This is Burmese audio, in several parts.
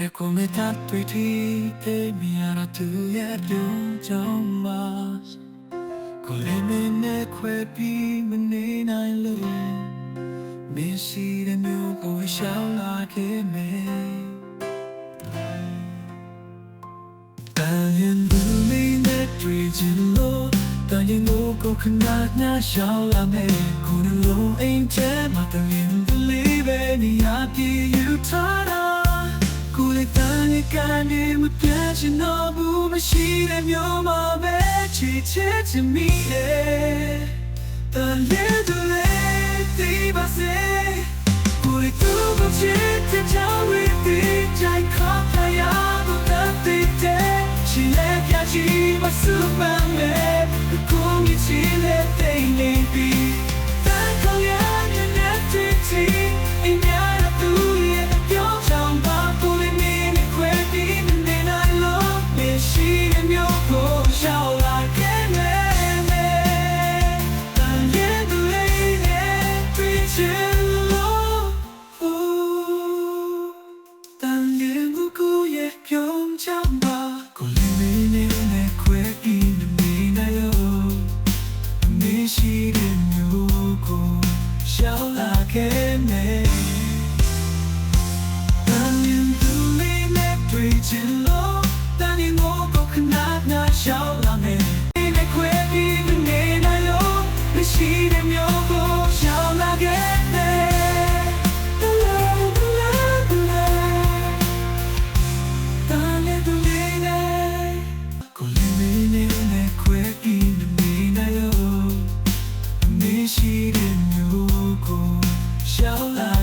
E come tanto i tipi mi era tu e dunjong mas Con le mene que pi mene nai lu Mi si de mio coi shao la che me Tan yin du mi ne tri jin lo Tan yin lo ko khnat na shao la me Con lo ain te ma tan yin believe in ya pi you tada 感你们变成那不满心的牛马背，凄切甜蜜的，但连都累第八岁，不理都不接天朝为敌，再靠他呀不得敌的，起来呀起把苏门。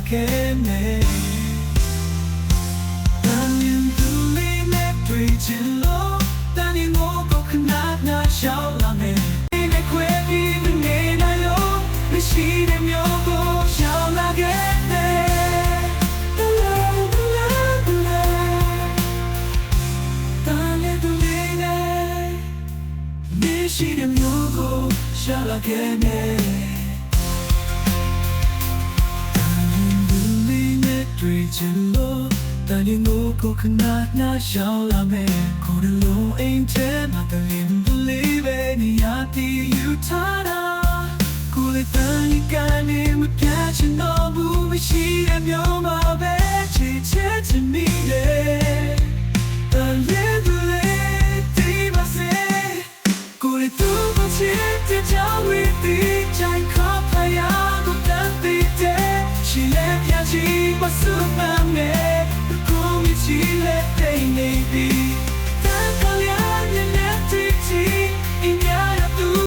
ခဲ့မယ်တန်ရင်သူလေးနဲ့တွေ့ချင်လို့တန်ရင်ကိုကိုခဏနာရှောက်လာမယ်ဒီနဲ့ခွဲပြီးမနေနိုင်လို့မရှိတဲ့မျိုးကိုရှောက်လာခဲ့မယ်တလဲတလဲတလဲတန်ရင်သူလေးနဲ့မရှိတဲ့မျိုးကိုရှောက်လာခဲ့မယ် တွေ့ချင်လို့တန်ရင်ကိုကိုခဏနာရှောင်းလာမယ်ကိုယ်လုံးအိမ်ထဲမှာတလင်းတလေးပဲနေရတည်ယူထားတာကိုယ်တန်ရင်ကနေမပြတ်ချင်တော့ဘူးမရှိတဲ့မျိုးမှာပဲ